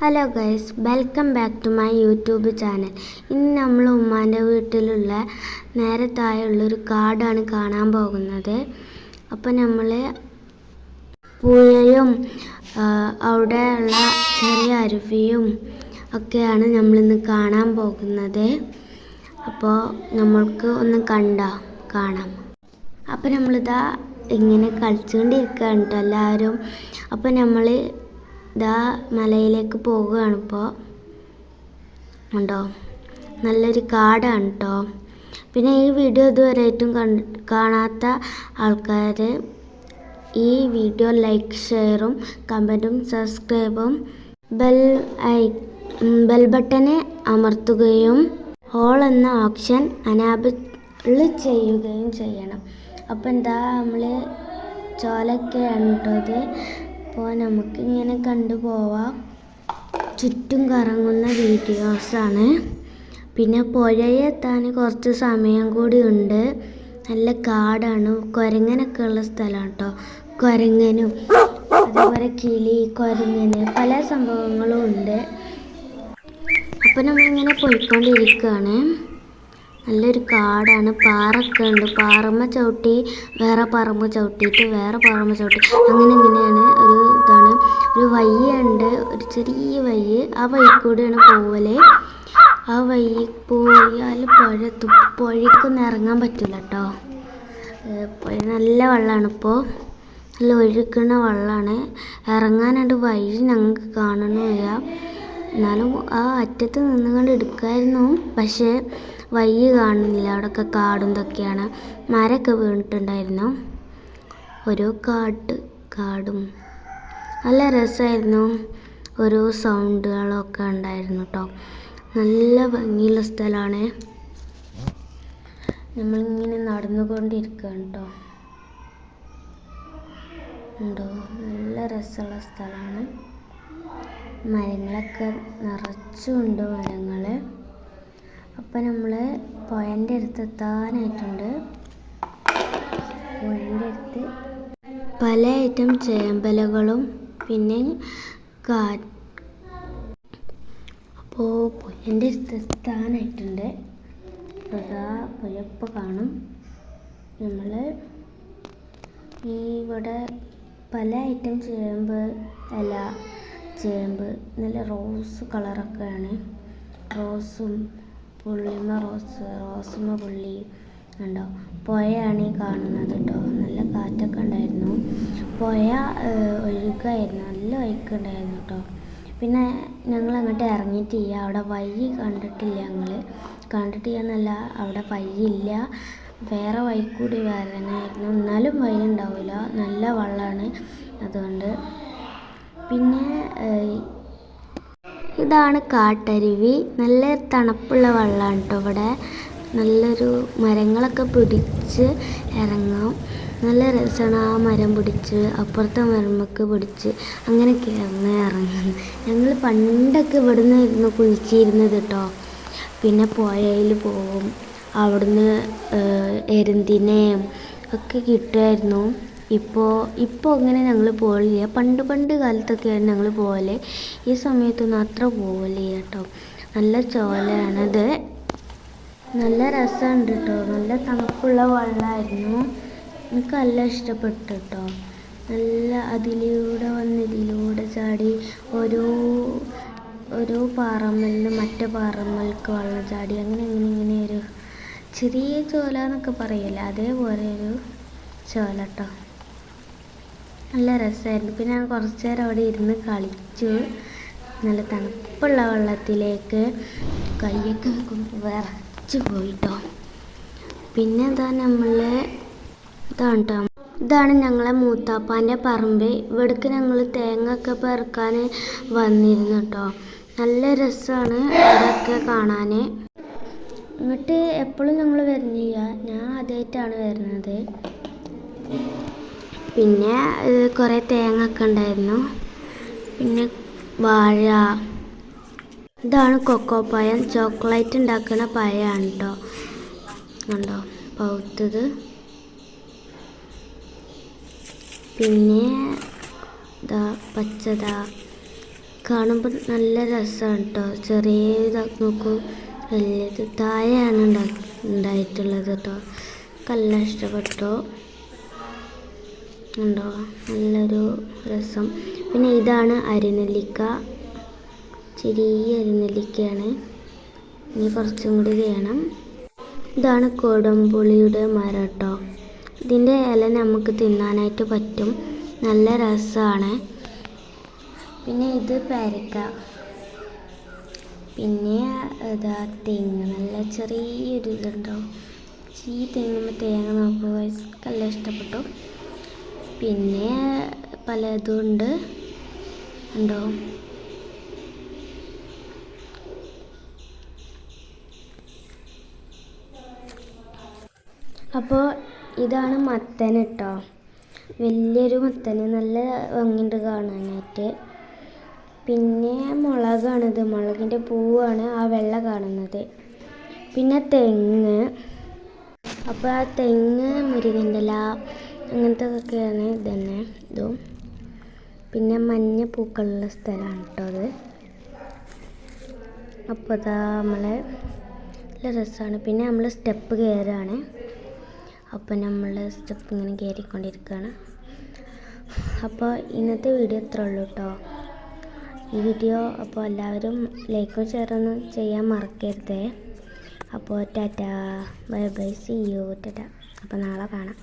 Hello guys welcome back to my YouTube channel ഇന്ന് നമ്മൾ ഉമ്മാന്റെ വീട്ടിലുള്ള നേരെ കാടാണ് കാണാൻ പോകുന്നത്. അപ്പോൾ നമ്മൾ പൂയയും അവിടെയുള്ള ചെറിയ അരുവിയും ഒക്കെയാണ് നമ്മളിന്ന് കാണാൻ പോകുന്നത്. അപ്പോൾ നമ്മൾക്ക് ഒന്ന് കണ്ട കാണാം. അപ്പോൾ നമ്മളിതാ ഇങ്ങനെ കളിച്ചുകൊണ്ടിരിക്കുകയാണ് കേട്ടോ എല്ലാവരും അപ്പോൾ നമ്മൾ ഇതാ മലയിലേക്ക് പോവുകയാണ് ഇപ്പോൾ ഉണ്ടോ? നല്ലൊരു കാടാണ് കേട്ടോ പിന്നെ ഈ വീഡിയോ ഇതുവരെയായിട്ടും കണ്ട് കാണാത്ത ആൾക്കാർ ഈ വീഡിയോ ലൈക്ക് ഷെയറും കമന്റും സബ്സ്ക്രൈബും ബെൽ ഐ ബെൽ ബട്ടനെ അമർത്തുകയും ഹോൾ എന്ന ഓപ്ഷൻ അനാബിൾ ചെയ്യുകയും ചെയ്യണം. അപ്പോൾ എന്താ നമ്മൾ ചോലൊക്കെയാണ് കേട്ടത് അപ്പോൾ നമുക്കിങ്ങനെ കണ്ടുപോവാം ചുറ്റും കറങ്ങുന്ന വീഡിയോസാണ്. പിന്നെ പുഴയെത്താൻ കുറച്ച് സമയം കൂടി ഉണ്ട്. നല്ല കാടാണ്. കുരങ്ങനൊക്കെ ഉള്ള സ്ഥലമാണ് കേട്ടോ കുരങ്ങനും അതേപോലെ കിളി കുരങ്ങന് പല സംഭവങ്ങളും ഉണ്ട്. അപ്പോൾ നമ്മളിങ്ങനെ പോയിക്കൊണ്ടിരിക്കുകയാണ്. നല്ലൊരു കാടാണ്. പാറൊക്കെ ഉണ്ട്. പാറമ്മ ചവിട്ടി വേറെ പറമ്പ് ചവിട്ടിയിട്ട് വേറെ പറമ്പ് ചവിട്ടി. അങ്ങനെ ഇങ്ങനെയാണ് ഒരു ഇതാണ്. ഒരു വയ്യുണ്ട് ഒരു ചെറിയ വയ്യ് ആ വഴി കൂടെയാണ് പോവൽ. ആ വഴി പോയാൽ പുഴ പുഴയ്ക്കൊന്നും ഇറങ്ങാൻ പറ്റില്ല കേട്ടോ പുഴ നല്ല വെള്ളമാണ് ഇപ്പോൾ നല്ല ഒഴുക്കുന്ന വെള്ളമാണ് ഇറങ്ങാനായിട്ട് വഴി ഞങ്ങൾക്ക് കാണണമില്ല എന്നാലും ആ അറ്റത്ത് നിന്നുകൊണ്ട് എടുക്കായിരുന്നു. പക്ഷേ വയ്യ കാണുന്നില്ല. അവിടെയൊക്കെ കാടും ഇതൊക്കെയാണ്. മരമൊക്കെ വീണിട്ടുണ്ടായിരുന്നു. ഓരോ കാട്ട് കാടും. നല്ല രസമായിരുന്നു. ഓരോ സൗണ്ടുകളൊക്കെ ഉണ്ടായിരുന്നു കേട്ടോ. നല്ല ഭംഗിയുള്ള സ്ഥലമാണ്. നമ്മളിങ്ങനെ നടന്നുകൊണ്ടിരിക്കുകയാണ് കേട്ടോ. ഉണ്ടോ? നല്ല രസമുള്ള സ്ഥലമാണ്. മരങ്ങളൊക്കെ നിറച്ചുണ്ട് മരങ്ങൾ അപ്പം നമ്മൾ പുഴന്റെ അടുത്ത് എത്താനായിട്ടുണ്ട്. പുഴന്റെ അടുത്ത് പല ഐറ്റം ചേമ്പലകളും പിന്നെ കാ അപ്പോൾ പുഴന്റെ അടുത്ത് എത്താനായിട്ടുണ്ട്. അതാ പുഴ ഇപ്പോൾ കാണും. നമ്മൾ ഈ ഇവിടെ പല ഐറ്റം ചേമ്പ് ഇല ചേമ്പ് നല്ല റോസ് കളറൊക്കെയാണ്. റോസും പുള്ളിമ റോസ് റോസുമ പുള്ളി ഉണ്ടോ പുഴയാണ് ഈ കാണുന്നത് കേട്ടോ. നല്ല കാറ്റൊക്കെ ഉണ്ടായിരുന്നു. പുഴ ഒഴുകായിരുന്നു നല്ല ഒഴുക്കുണ്ടായിരുന്നു കേട്ടോ. പിന്നെ ഞങ്ങൾ അങ്ങോട്ട് ഇറങ്ങിയിട്ടില്ല. അവിടെ വഴി കണ്ടിട്ടില്ല ഞങ്ങൾ കണ്ടിട്ടില്ല അവിടെ വഴിയില്ല. വേറെ വഴി കൂടി വരാനായിരുന്നു എന്നാലും വഴി ഉണ്ടാവില്ല നല്ല വെള്ളമാണ് അതുകൊണ്ട്. പിന്നെ ഇതാണ് കാട്ടരുവി. നല്ല തണുപ്പുള്ള വെള്ളമാണ് കേട്ടോ ഇവിടെ. നല്ലൊരു മരങ്ങളൊക്കെ പിടിച്ച് ഇറങ്ങാം. നല്ല രസമാണ് ആ മരം പിടിച്ച് അപ്പുറത്തെ മരമൊക്കെ പിടിച്ച് അങ്ങനെയൊക്കെയായിരുന്നു ഇറങ്ങുന്നത് ഞങ്ങൾ പണ്ടൊക്കെ ഇവിടെ ഇരുന്ന് കുളിച്ചിരുന്നത് കേട്ടോ പിന്നെ പുഴയിൽ പോവും അവിടുന്ന് എരുന്തിനെയും ഒക്കെ കിട്ടുമായിരുന്നു. ഇപ്പോൾ ഇപ്പോൾ അങ്ങനെ ഞങ്ങൾ പോകലില്ല. പണ്ട് പണ്ട് കാലത്തൊക്കെയാണ് ഞങ്ങൾ പോകൽ. ഈ സമയത്തൊന്നും അത്ര പോകലില്ല കേട്ടോ. നല്ല ചോലയാണത് നല്ല രസമുണ്ട് കേട്ടോ. നല്ല തണുപ്പുള്ള വെള്ളമായിരുന്നു എനിക്ക് നല്ല ഇഷ്ടപ്പെട്ടു കേട്ടോ. നല്ല അതിലൂടെ വന്ന് ഇതിലൂടെ ചാടി ഓരോ ഓരോ പാറമ്മലിന് മറ്റേ പാറമ്മൽക്ക് വെള്ളം ചാടി അങ്ങനെ ഇങ്ങനെ ഇങ്ങനെ ഒരു ചെറിയ ചോല എന്നൊക്കെ പറയില്ല? അതേപോലെ ഒരു ചോല കേട്ടോ. നല്ല രസമായിരുന്നു. പിന്നെ ഞാൻ കുറച്ച് നേരം അവിടെ ഇരുന്ന് കളിച്ചു. നല്ല തണുപ്പുള്ള വെള്ളത്തിലേക്ക് കൈയൊക്കെ വിറച്ച് പോയിട്ടോ. പിന്നെ എന്താ നമ്മൾ ഇതാണ് ഇതാണ് ഞങ്ങളെ മൂത്താപ്പാന്റെ പറമ്പ്. ഇവിടേക്ക് ഞങ്ങൾ തേങ്ങ ഒക്കെ പെറുക്കാൻ വന്നിരുന്നു കേട്ടോ നല്ല രസമാണ് അവിടെയൊക്കെ കാണാൻ എന്നിട്ട് എപ്പോഴും ഞങ്ങൾ വരുന്നില്ല. ഞാൻ ആദ്യമായിട്ടാണ് വരുന്നത്. പിന്നെ കുറേ തേങ്ങ ഒക്കെ ഉണ്ടായിരുന്നു. പിന്നെ വാഴ. ഇതാണ് കൊക്കോ പഴം. ചോക്ലേറ്റ് ഉണ്ടാക്കുന്ന പഴമാണ് കേട്ടോ കണ്ടോ? പൗത്തത്. പിന്നെ ഇതാ പച്ചതാ. കാണുമ്പോൾ നല്ല രസമാണ് കേട്ടോ ചെറിയ ഇതാക്കി നോക്കൂ. വലിയത് താഴെയാണ് ഉണ്ടാ- ഉണ്ടായിട്ടുള്ളത് കേട്ടോ കല്ല ഇഷ്ടപ്പെട്ടു. ഉണ്ടോ നല്ലൊരു രസം. പിന്നെ ഇതാണ് അരിനെല്ലിക്ക. ചെറിയ അരിനെല്ലിക്കയാണ്. ഇനി കുറച്ചും കൂടി വേണം. ഇതാണ് കൊടംപുളിയുടെ മരട്ടോ. ഇതിന്റെ ഇല നമുക്ക് തിന്നാനായിട്ട് പറ്റും. നല്ല രസമാണ് പിന്നെ ഇത് പേരക്ക. പിന്നെ ഇതാ തെങ്ങ്. നല്ല ചെറിയൊരു ഇതുണ്ടാവും ഈ തെങ്ങുമ്പോൾ തേങ്ങ നോക്കുമ്പോൾ നല്ല ഇഷ്ടപ്പെട്ടു. പിന്നെ പലതും ഉണ്ട് ഉണ്ടോ അപ്പോൾ ഇതാണ് മത്തൻ കേട്ടോ വലിയൊരു മത്തൻ നല്ല ഭംഗിയുണ്ട് കാണാനായിട്ട്. പിന്നെ മുളകാണിത്. മുളകിന്റെ പൂവാണ് ആ വെള്ള കാണുന്നത്. പിന്നെ തെങ്ങ്. അപ്പോൾ ആ തെങ്ങ് മുരുകന്റെ അങ്ങനത്തെ ഒക്കെയാണ് ഇതന്നെ. ഇതും. പിന്നെ മഞ്ഞ പൂക്കളുള്ള സ്ഥലമാണ് കേട്ടോ അത്. അപ്പോൾ അതാ നമ്മളെ നല്ല രസമാണ് പിന്നെ നമ്മൾ സ്റ്റെപ്പ് കയറുകയാണ് അപ്പോൾ നമ്മൾ സ്റ്റെപ്പ് ഇങ്ങനെ കയറിക്കൊണ്ടിരിക്കുകയാണ് അപ്പോൾ ഇന്നത്തെ വീഡിയോ ഇത്രേ ഉള്ളൂ കേട്ടോ. ഈ വീഡിയോ അപ്പോൾ എല്ലാവരും ലൈക്കും ഷെയറൊന്നും ചെയ്യാൻ മറക്കരുതേ. അപ്പോൾ tata. Bye bye. See you tata. അപ്പോൾ നാളെ കാണാം.